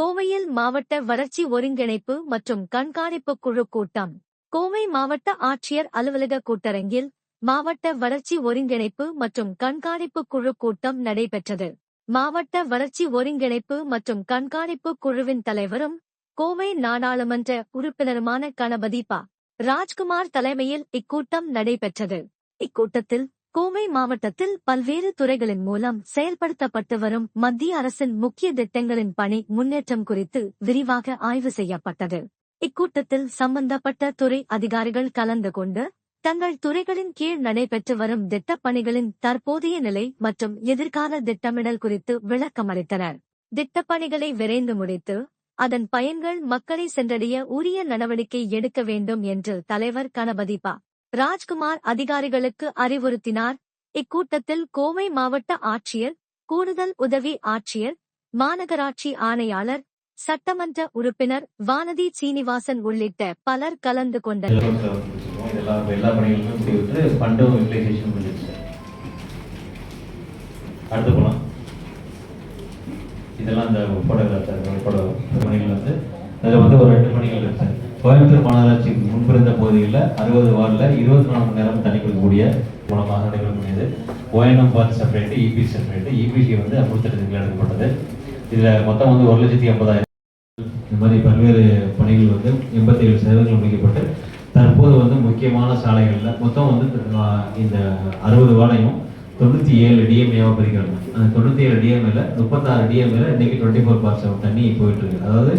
கோவையில் மாவட்ட வளர்ச்சி ஒருங்கிணைப்பு மற்றும் கண்காணிப்பு குழு கூட்டம். கோவை மாவட்ட ஆட்சியர் அலுவலக கூட்டரங்கில் மாவட்ட வளர்ச்சி ஒருங்கிணைப்பு மற்றும் கண்காணிப்பு குழு கூட்டம் நடைபெற்றது. மாவட்ட வளர்ச்சி ஒருங்கிணைப்பு மற்றும் கண்காணிப்பு குழுவின் தலைவரும் கோவை நாடாளுமன்ற உறுப்பினருமான கணபதி பா. ராஜ்குமார் தலைமையில் இக்கூட்டம் நடைபெற்றது. இக்கூட்டத்தில் கோவை மாவட்டத்தில் பல்வேறு துறைகளின் மூலம் செயல்படுத்தப்பட்டு வரும் மத்திய அரசின் முக்கிய திட்டங்களின் பணி முன்னேற்றம் குறித்து விரிவாக ஆய்வு செய்யப்பட்டது. இக்கூட்டத்தில் சம்பந்தப்பட்ட துறை அதிகாரிகள் கலந்து கொண்டு தங்கள் துறைகளின் கீழ் நடைபெற்று வரும் திட்டப் பணிகளின் தற்போதைய நிலை மற்றும் எதிர்கால திட்டமிடல் குறித்து விளக்கமளித்தனர். திட்டப்பணிகளை விரைந்து முடித்து அதன் பயன்கள் மக்களை சென்றடைய உரிய நடவடிக்கை எடுக்க வேண்டும் என்று தலைவர் கணபதி பா. ராஜ்குமார் அதிகாரிகளுக்கு அறிவுறுத்தினார். இக்கூட்டத்தில் கோவை மாவட்ட ஆட்சியர் கூடுதல் உதவி ஆட்சியர் மாநகராட்சி ஆணையாளர் சட்டமன்ற உறுப்பினர் வானதி சீனிவாசன் உள்ளிட்ட பலர் கலந்து கொண்டனர். இதெல்லாம் அடுத்து போலாம் இதெல்லாம் இந்த உட்பட உட்பட பணிகள் வந்து அதில் வந்து ஒரு ரெண்டு பணிகள் இருக்கு சார். கோயம்புத்தூர் மாநகராட்சி இருந்த பகுதிகளில் அறுபது வார்டில் இருபத்தி நாலு மணி நேரம் தண்ணி கொடுக்கக்கூடிய மூலமாக நடைபெறக்கூடியது. ONM part separate EB separate EBC வந்து அமிர்தத்தில் எடுக்கப்பட்டது. இதில் மொத்தம் வந்து ஒரு லட்சத்தி ஐம்பதாயிரம். இந்த மாதிரி பல்வேறு பணிகள் வந்து எண்பத்தி ஏழு சதவீதங்கள் முடிக்கப்பட்டு தற்போது வந்து முக்கியமான சாலைகளில் மொத்தம் வந்து இந்த அறுபது வாழையும் தொண்ணூற்றி ஏழு டிஎம்ஏவாக பிரிக்கிறாங்க. அந்த தொண்ணூற்றி ஏழு டிஎம்ஏல முப்பத்தாறு டிஎம்ஏல இன்னைக்கு டுவெண்ட்டி ஃபோர் பார்ஸ் தண்ணி போயிட்டு இருக்கு. அதாவது